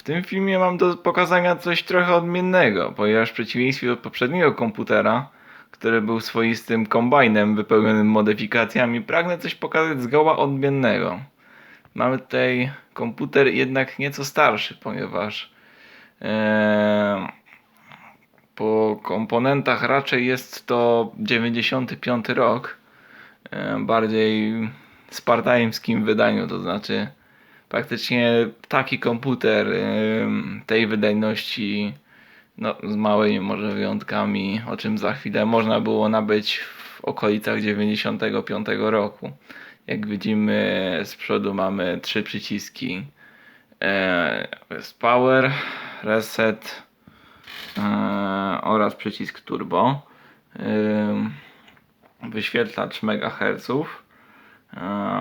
W tym filmie mam do pokazania coś trochę odmiennego, ponieważ w przeciwieństwie do poprzedniego komputera, który był swoistym kombajnem wypełnionym modyfikacjami, pragnę coś pokazać zgoła odmiennego. Mamy tutaj komputer jednak nieco starszy, ponieważ em, po komponentach raczej jest to 95 rok, em, bardziej spartańskim wydaniu, to znaczy praktycznie taki komputer tej wydajności, no z małymi może wyjątkami, o czym za chwilę można było nabyć w okolicach 95 roku. Jak widzimy z przodu mamy trzy przyciski. E, jest power, reset e, oraz przycisk turbo. Wyświetlacz MHz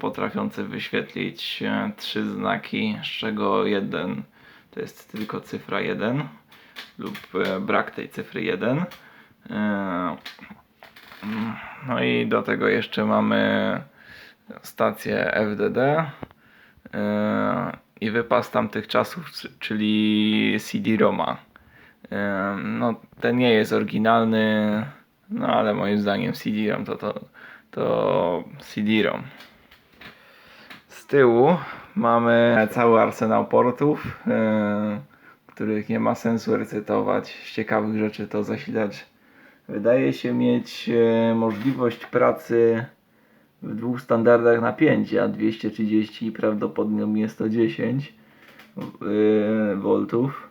potrafiący wyświetlić e, trzy znaki, z czego jeden to jest tylko cyfra 1 lub e, brak tej cyfry 1. E, mm, No i do tego jeszcze mamy stację FDD e, i wypas tamtych czasów, czyli CD-ROMa. E, No, ten nie jest oryginalny, no ale moim zdaniem CD-ROM to, to, to CD-ROM. Z tyłu mamy cały arsenał portów, e, których nie ma sensu recytować. Z ciekawych rzeczy to zasilacz wydaje się mieć e, możliwość pracy w dwóch standardach napięcia 230 i prawdopodobnie 110 yy, voltów.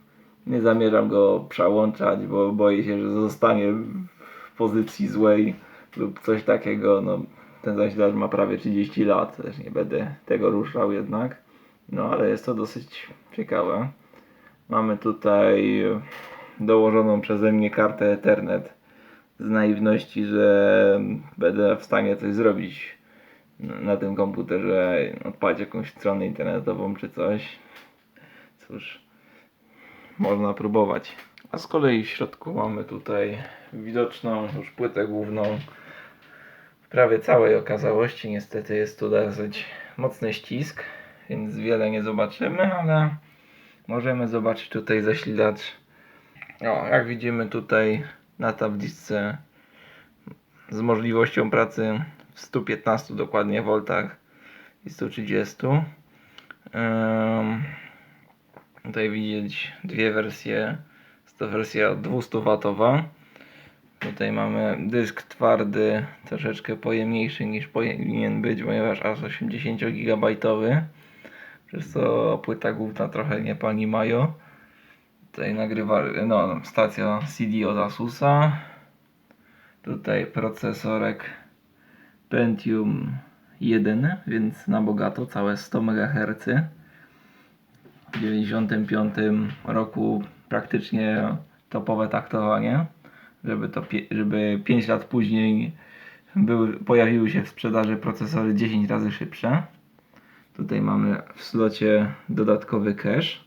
Nie zamierzam go przełączać, bo boję się, że zostanie w pozycji złej lub coś takiego. No, ten zasilacz ma prawie 30 lat, też nie będę tego ruszał jednak. No ale jest to dosyć ciekawe. Mamy tutaj dołożoną przeze mnie kartę Ethernet z naiwności, że będę w stanie coś zrobić na tym komputerze, odpalić jakąś stronę internetową czy coś. Cóż, można próbować. A z kolei w środku mamy tutaj widoczną już płytę główną. W prawie całej okazałości niestety jest tu dosyć mocny ścisk, więc wiele nie zobaczymy, ale możemy zobaczyć tutaj zasilacz. O, jak widzimy tutaj na tabliczce z możliwością pracy w 115 dokładnie voltach i 130. Ym, tutaj widzieć dwie wersje. To wersja 200 watowa. Tutaj mamy dysk twardy, troszeczkę pojemniejszy niż powinien być, ponieważ aż 80 GB. Przez co płyta główna trochę nie pani mają. Tutaj nagrywa, no, stacja CD od Asusa. Tutaj procesorek Pentium 1, więc na bogato, całe 100 MHz. W 95 roku praktycznie topowe taktowanie, żeby, to, żeby 5 lat później były, pojawiły się w sprzedaży procesory 10 razy szybsze. Tutaj mamy w slocie dodatkowy cache.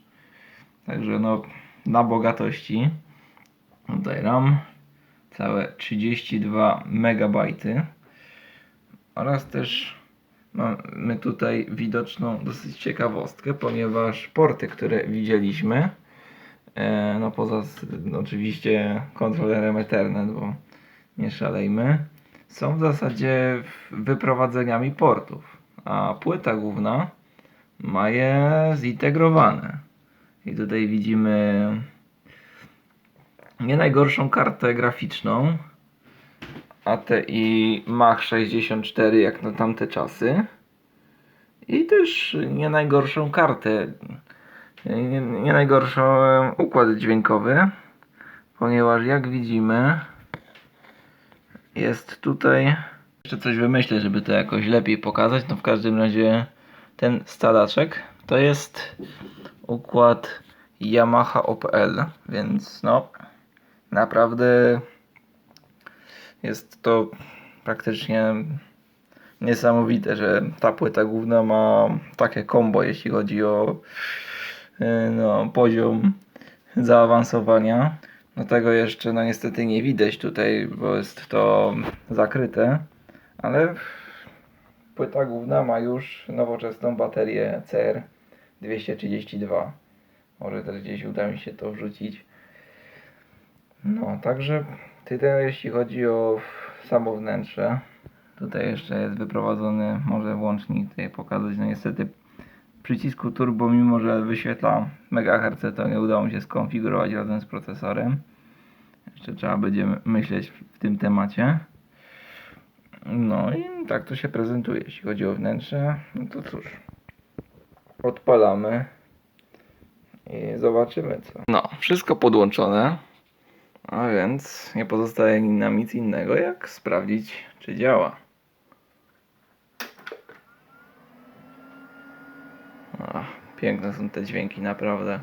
Także no na bogatości. Tutaj RAM całe 32 MB oraz też mamy tutaj widoczną dosyć ciekawostkę, ponieważ porty, które widzieliśmy, no poza no oczywiście kontrolerem Ethernet, bo nie szalejmy, są w zasadzie wyprowadzeniami portów, a płyta główna ma je zintegrowane. I tutaj widzimy nie najgorszą kartę graficzną. ATI Mach 64 jak na tamte czasy. I też nie najgorszą kartę. Nie, nie najgorszy układ dźwiękowy. Ponieważ jak widzimy jest tutaj jeszcze coś wymyślę, żeby to jakoś lepiej pokazać. No w każdym razie ten stalaczek to jest układ Yamaha OPL, więc no naprawdę jest to praktycznie niesamowite, że ta płyta główna ma takie combo, jeśli chodzi o no, poziom zaawansowania. No tego jeszcze no niestety nie widać tutaj, bo jest to zakryte, ale płyta główna ma już nowoczesną baterię CR232. Może też gdzieś uda mi się to wrzucić. No, także tyle jeśli chodzi o samo wnętrze. Tutaj jeszcze jest wyprowadzony, może włącznik tutaj pokazać. No niestety przycisku turbo, mimo że wyświetla MHz, to nie udało mi się skonfigurować razem z procesorem. Jeszcze trzeba będzie myśleć w tym temacie. No i tak to się prezentuje, jeśli chodzi o wnętrze. No to cóż, odpalamy i zobaczymy co. No, wszystko podłączone, a więc nie pozostaje nam nic innego jak sprawdzić czy działa. Piękne są te dźwięki, naprawdę.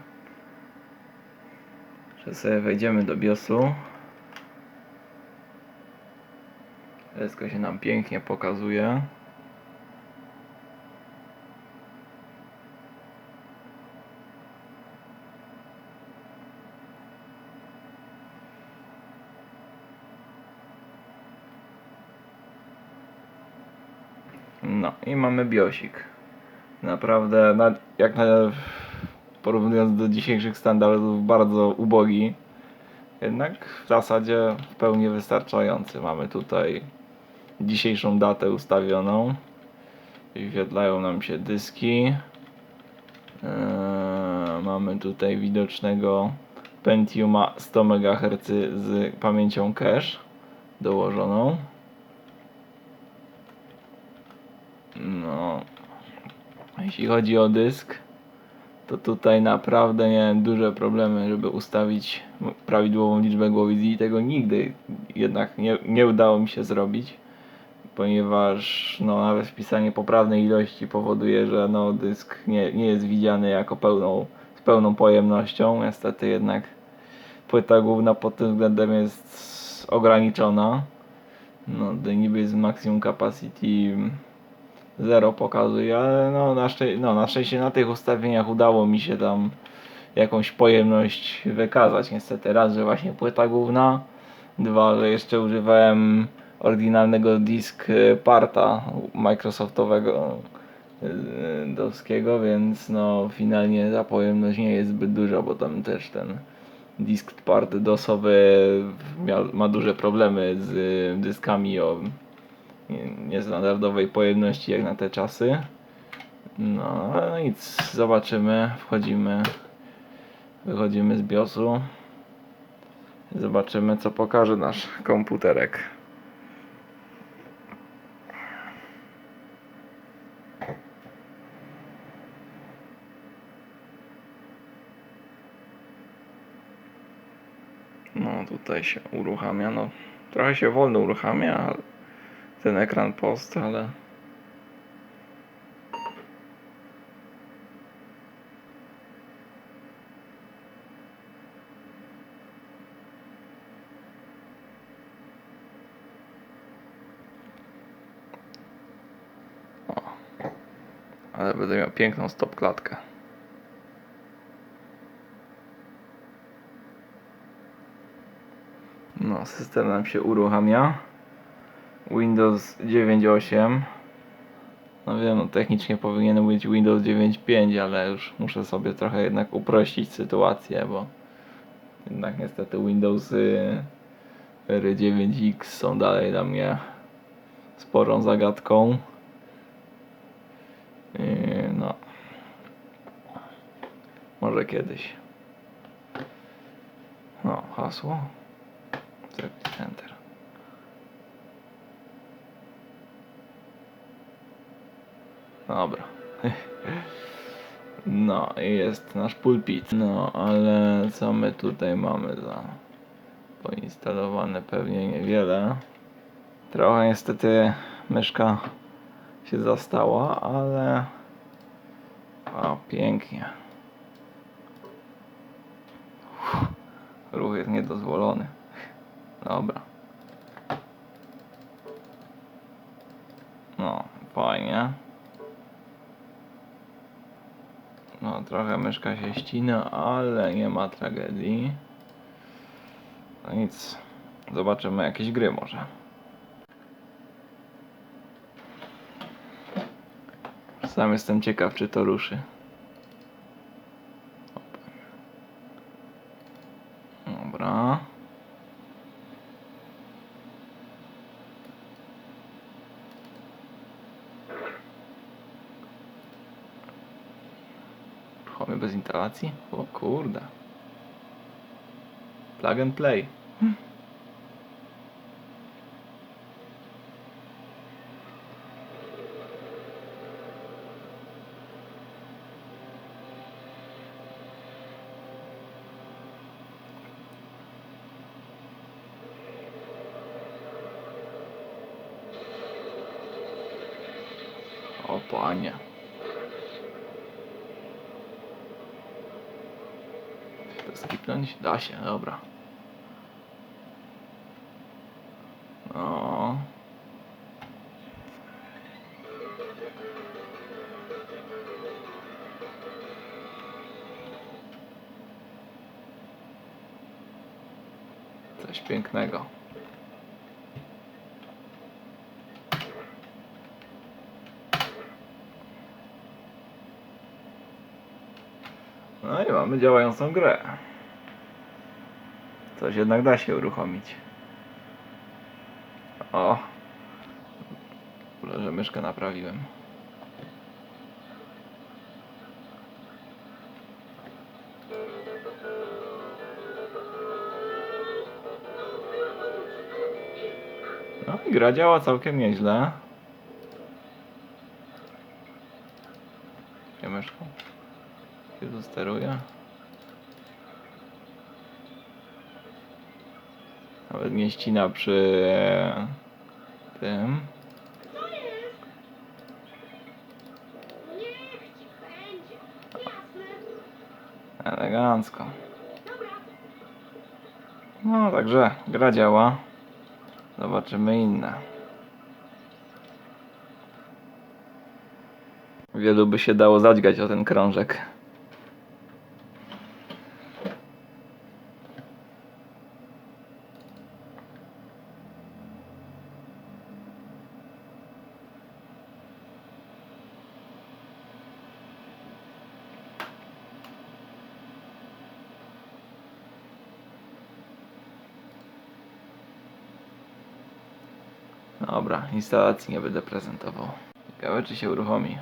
Że sobie wejdziemy do BIOSu. Wszystko się nam pięknie pokazuje. No i mamy biosik. Naprawdę, na, jak na, porównując do dzisiejszych standardów, bardzo ubogi. Jednak w zasadzie w pełni wystarczający. Mamy tutaj dzisiejszą datę ustawioną. Wyświetlają nam się dyski. Eee, mamy tutaj widocznego Pentiuma 100 MHz z pamięcią cache dołożoną. No, jeśli chodzi o dysk, to tutaj naprawdę miałem duże problemy, żeby ustawić prawidłową liczbę głowic i tego nigdy jednak nie, nie udało mi się zrobić, ponieważ no, nawet wpisanie poprawnej ilości powoduje, że no, dysk nie, nie jest widziany jako pełną, z pełną pojemnością. Niestety jednak płyta główna pod tym względem jest ograniczona. No, niby jest maximum capacity 0 pokazuje, ale no na, szczę- no na szczęście na tych ustawieniach udało mi się tam jakąś pojemność wykazać. Niestety raz, że właśnie płyta główna, dwa, że jeszcze używałem oryginalnego disk e, parta Microsoftowego e, dowskiego, więc no finalnie ta pojemność nie jest zbyt duża, bo tam też ten disk part dosowy ma duże problemy z e, dyskami o niestandardowej pojemności jak na te czasy. No ale nic, zobaczymy, wchodzimy, wychodzimy z BIOSu. Zobaczymy co pokaże nasz komputerek. No tutaj się uruchamia, no trochę się wolno uruchamia, ale ten ekran post, ale o. ale będę miał piękną stop klatkę. No, system nam się uruchamia. Windows 9.8 No wiem, no technicznie powinien być Windows 9.5, ale już muszę sobie trochę jednak uprościć sytuację, bo jednak niestety Windowsy R9X są dalej dla mnie sporą zagadką. Yy, no. Może kiedyś. No, hasło. Enter. Dobra. No i jest nasz pulpit. No ale co my tutaj mamy za poinstalowane pewnie niewiele. Trochę niestety myszka się zastała, ale o pięknie. Uff, Ruch jest niedozwolony. Dobra. No, fajnie. No, trochę myszka się ścina, ale nie ma tragedii. No nic. Zobaczymy jakieś gry może. Sam jestem ciekaw, czy to ruszy. Mamy bez instalacji? O kurde. Plug and play. O panie. To się, dobra. No. Coś pięknego. No i mamy działającą grę. Coś jednak da się uruchomić. O! W że myszkę naprawiłem. No i gra działa całkiem nieźle. Gdzie myszką? Się tu Nawet nie ścina przy e, tym. Elegancko. No także gra działa. Zobaczymy inne. Wielu by się dało zadźgać o ten krążek. Dobra, instalacji nie będę prezentował. Ciekawe czy się uruchomi.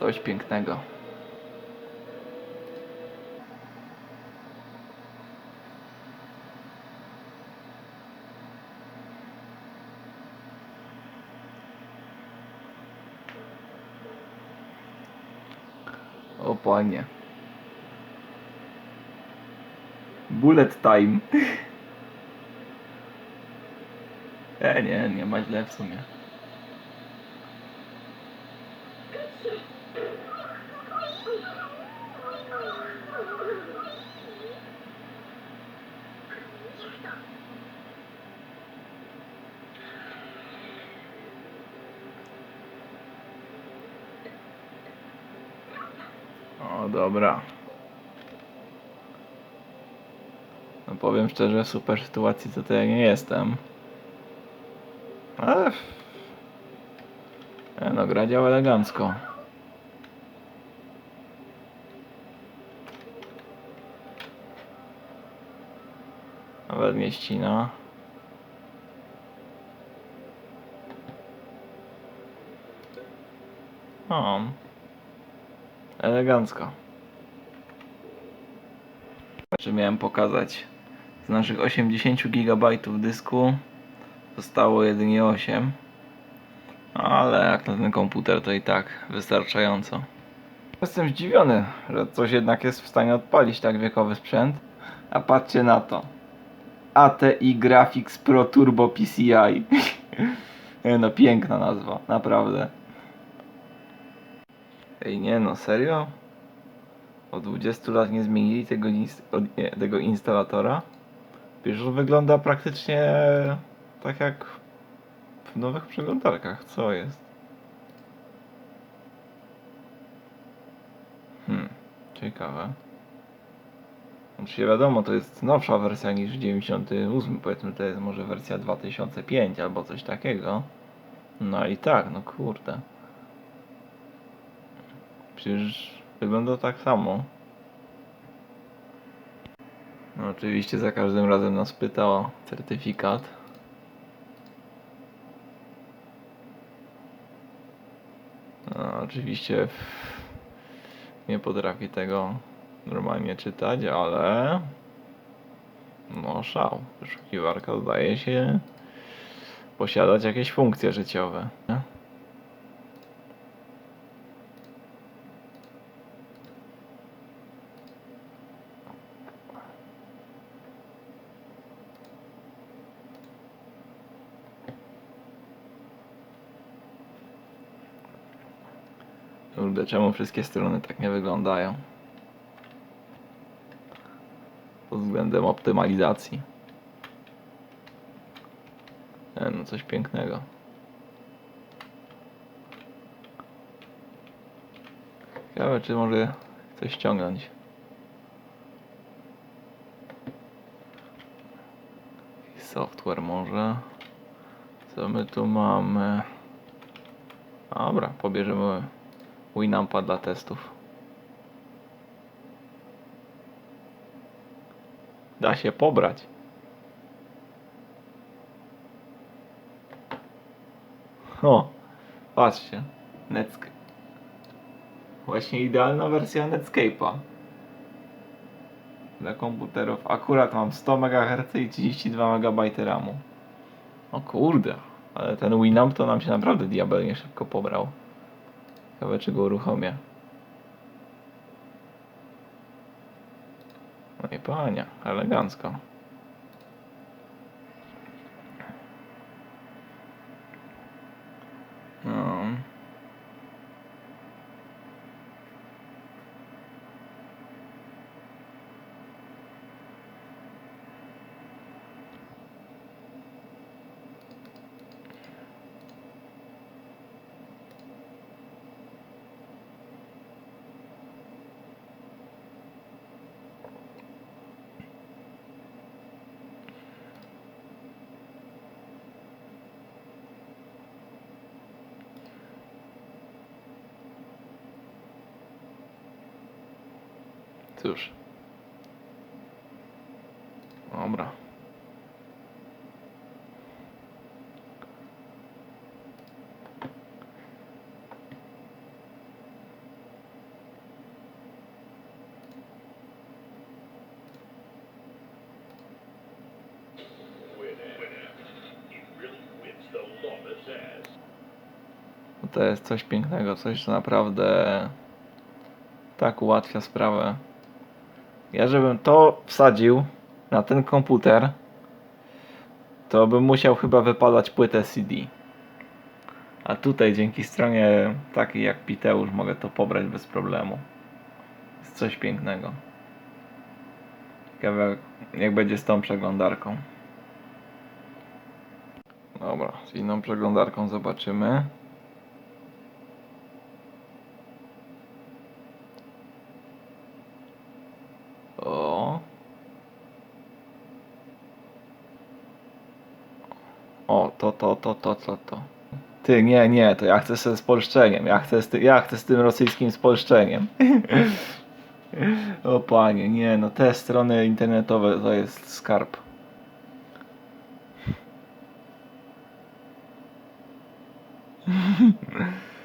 Coś pięknego. O panie. Bullet time. E, nie, nie ma źle w sumie. O, dobra. No powiem szczerze, w super sytuacji to, ja nie jestem. Ale... No, gra działa elegancko. Nawet nie ścina. O. Elegancko. Czy miałem pokazać. Z naszych 80 GB dysku zostało jedynie 8 ale jak na ten komputer to i tak wystarczająco. Jestem zdziwiony, że coś jednak jest w stanie odpalić tak wiekowy sprzęt. A patrzcie na to. ATI Graphics Pro Turbo PCI no piękna nazwa, naprawdę Ej nie no, serio? Od 20 lat nie zmienili tego, ins- od- nie, tego instalatora? Wiesz, że wygląda praktycznie tak jak w nowych przeglądarkach. Co jest? Hmm, ciekawe. Znaczy wiadomo, to jest nowsza wersja niż 98, powiedzmy to jest może wersja 2005 albo coś takiego. No i tak, no kurde. Przecież wygląda tak samo. No oczywiście za każdym razem nas pyta o certyfikat. No, oczywiście nie potrafi tego normalnie czytać, ale no szał. Wyszukiwarka zdaje się posiadać jakieś funkcje życiowe. Nie? Kurde, czemu wszystkie strony tak nie wyglądają? Pod względem optymalizacji. E, no coś pięknego. Ciekawe, czy może coś ściągnąć. Software może. Co my tu mamy? Dobra, pobierzemy Winampa dla testów. Da się pobrać. O, patrzcie. Netscape. Właśnie idealna wersja Netscape'a. Dla komputerów. Akurat mam 100 MHz i 32 MB RAMu. O kurde, ale ten Winamp to nam się naprawdę diabelnie szybko pobrał. Ciekawe czy go uruchomię. No i panie, elegancko. Cóż. Dobra. To jest coś pięknego, coś co naprawdę tak ułatwia sprawę. Ja żebym to wsadził na ten komputer, to bym musiał chyba wypalać płytę CD. A tutaj dzięki stronie takiej jak Piteusz mogę to pobrać bez problemu. Jest coś pięknego. Ciekawe jak, jak będzie z tą przeglądarką. Dobra, z inną przeglądarką zobaczymy. O. O, to, to, to, to, to, to. Ty, nie, nie, to ja chcę ze spolszczeniem. Ja chcę z, ty, ja chcę z tym rosyjskim spolszczeniem. o panie, nie, no te strony internetowe to jest skarb.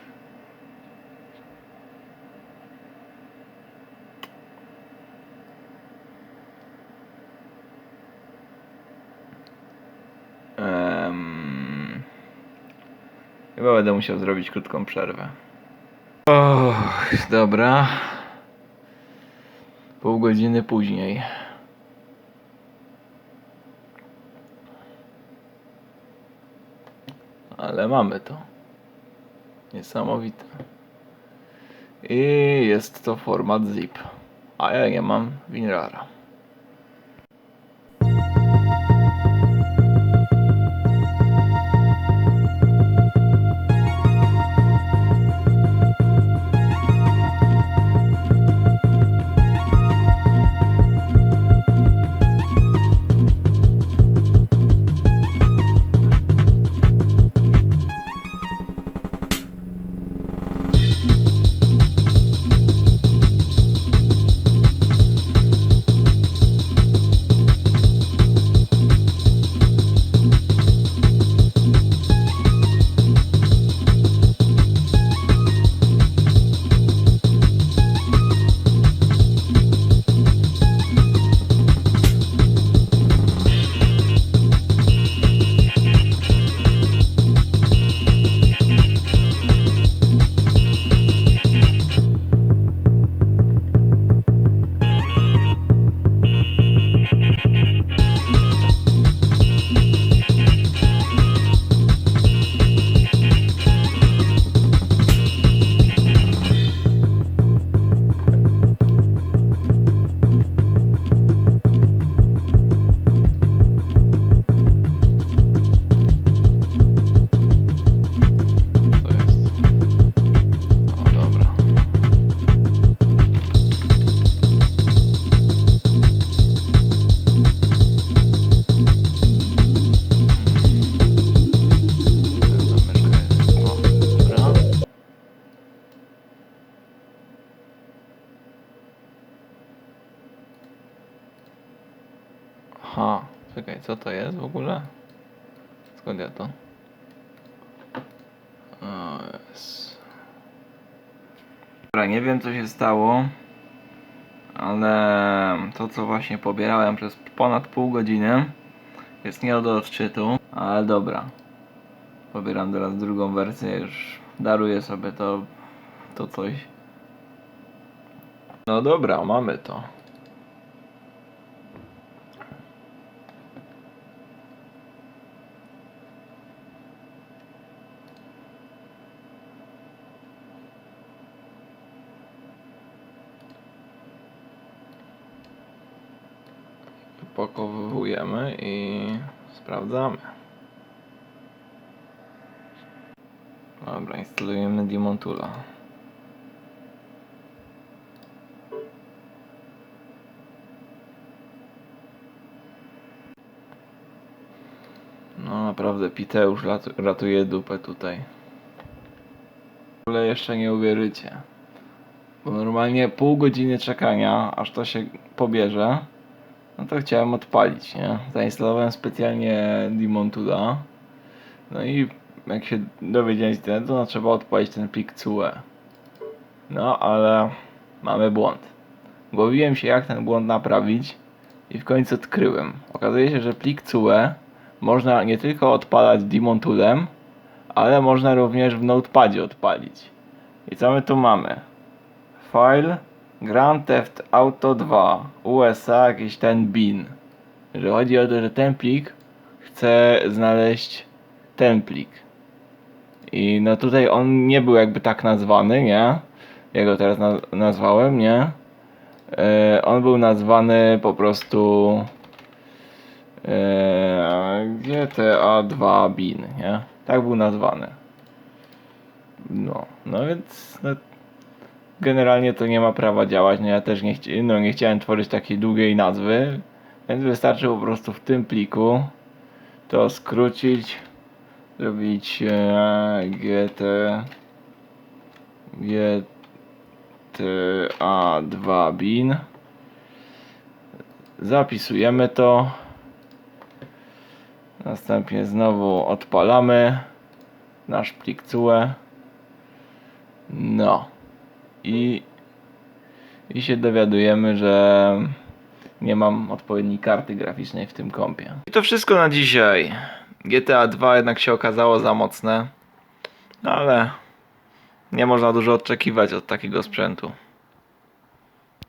Chyba będę musiał zrobić krótką przerwę. Och, dobra. Pół godziny później. Ale mamy to. Niesamowite. I jest to format zip. A ja nie mam WinRARa. Co to jest w ogóle? Skąd ja to? O. Dobra, nie wiem co się stało, ale to co właśnie pobierałem przez ponad pół godziny jest nie do odczytu, ale dobra. Pobieram teraz drugą wersję, już daruję sobie to, to coś. No dobra, mamy to. Wypakowujemy i sprawdzamy. Dobra, instalujemy Demon Toola. No naprawdę Piteusz ratuje dupę tutaj. W ogóle jeszcze nie uwierzycie. Bo normalnie pół godziny czekania, aż to się pobierze, no to chciałem odpalić, nie? Zainstalowałem specjalnie Demon Toola. No i jak się dowiedziałem z internetu, no trzeba odpalić ten plik CUE. No ale mamy błąd. Głowiłem się jak ten błąd naprawić i w końcu odkryłem. Okazuje się, że plik CUE można nie tylko odpalać Demon Toolem, ale można również w Notepadzie odpalić. I co my tu mamy? File Grand Theft Auto 2 USA jakiś ten bin. Że chodzi o to, że ten plik chce znaleźć ten plik. I no tutaj on nie był jakby tak nazwany, nie? Ja go teraz naz nazwałem, nie? E, on był nazwany po prostu e, GTA 2 bin, nie? Tak był nazwany. No, no więc no, generalnie to nie ma prawa działać. No ja też nie, chci- no, nie chciałem tworzyć takiej długiej nazwy, więc wystarczy po prostu w tym pliku to skrócić, zrobić e, GT GTA 2 bin. Zapisujemy to. Następnie znowu odpalamy nasz plik CUE. No. I, I się dowiadujemy, że nie mam odpowiedniej karty graficznej w tym kompie. I to wszystko na dzisiaj. GTA 2 jednak się okazało za mocne. Ale nie można dużo oczekiwać od takiego sprzętu.